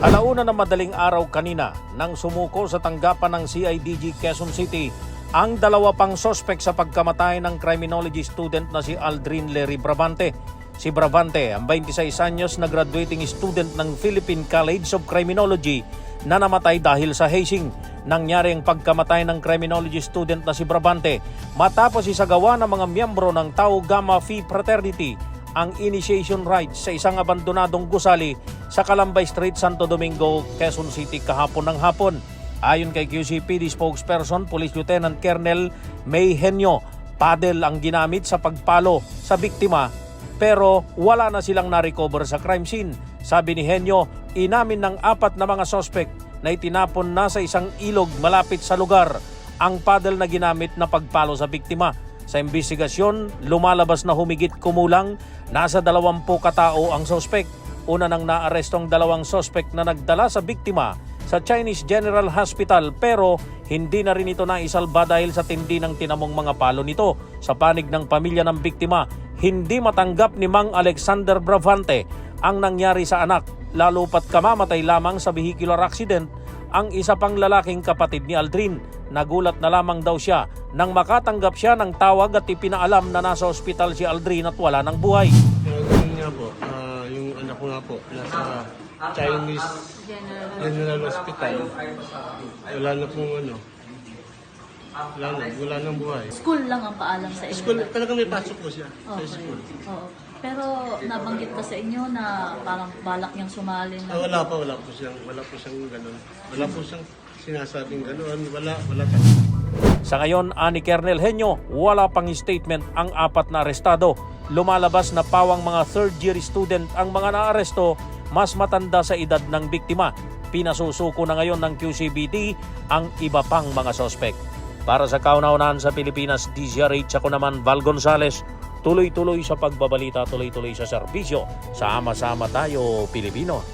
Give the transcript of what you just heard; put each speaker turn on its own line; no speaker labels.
Alauna ng madaling araw kanina nang sumuko sa tanggapan ng CIDG Quezon City ang dalawa pang sospek sa pagkamatay ng criminology student na si Aldrin Lery Brabante. Si Brabante, ang 26 anyos na graduating student ng Philippine College of Criminology na namatay dahil sa hazing. Nangyari ang pagkamatay ng criminology student na si Brabante matapos isagawa ng mga miyembro ng Tau Gamma Phi Fraternity ang initiation rites sa isang abandonadong gusali sa Calambay Street, Santo Domingo, Quezon City kahapon ng hapon. Ayon kay QCPD spokesperson, Police Lieutenant Colonel May Henyo, paddle ang ginamit sa pagpalo sa biktima pero wala na silang na-recover sa crime scene. Sabi ni Henyo, inamin ng apat na mga sospek na itinapon na sa isang ilog malapit sa lugar ang paddle na ginamit na pagpalo sa biktima. Sa imbestigasyon, lumalabas na humigit kumulang nasa 20 katao ang sospek. Una nang naaresto ang dalawang sospek na nagdala sa biktima sa Chinese General Hospital pero hindi na rin ito naisalba dahil sa tindi ng tinamong mga palo nito. Sa panig ng pamilya ng biktima, hindi matanggap ni Mang Alexander Bravante ang nangyari sa anak lalo pat kamamatay lamang sa vehicular accident ang isa pang lalaking kapatid ni Aldrin. Nagulat na lamang daw siya nang makatanggap siya ng tawag at ipinaalam na nasa ospital si Aldrin at wala ng buhay.
Ganun nga po, ah, yung anak ko nga po, nasa Chinese General Hospital. Wala na pong ano. Wala na, wala nang buhay.
School lang ang paalam sa inyo.
School, talaga may pasok po siya sa
Okay.
school.
Oo. Pero nabanggit ka sa inyo na parang balak niyang sumali
Ah,
na.
wala pa, wala po siyang, wala po siyang ganun. Wala po siyang sinasabing ganun. Wala, wala pa.
Sa ngayon, ani Kernel Henyo, wala pang statement ang apat na arestado. Lumalabas na pawang mga third year student ang mga naaresto mas matanda sa edad ng biktima. Pinasusuko na ngayon ng QCBT ang iba pang mga sospek. Para sa kauna-unahan sa Pilipinas, DZRH ako naman Val Gonzales, tuloy-tuloy sa pagbabalita, tuloy-tuloy sa serbisyo. Sama-sama tayo, Pilipino.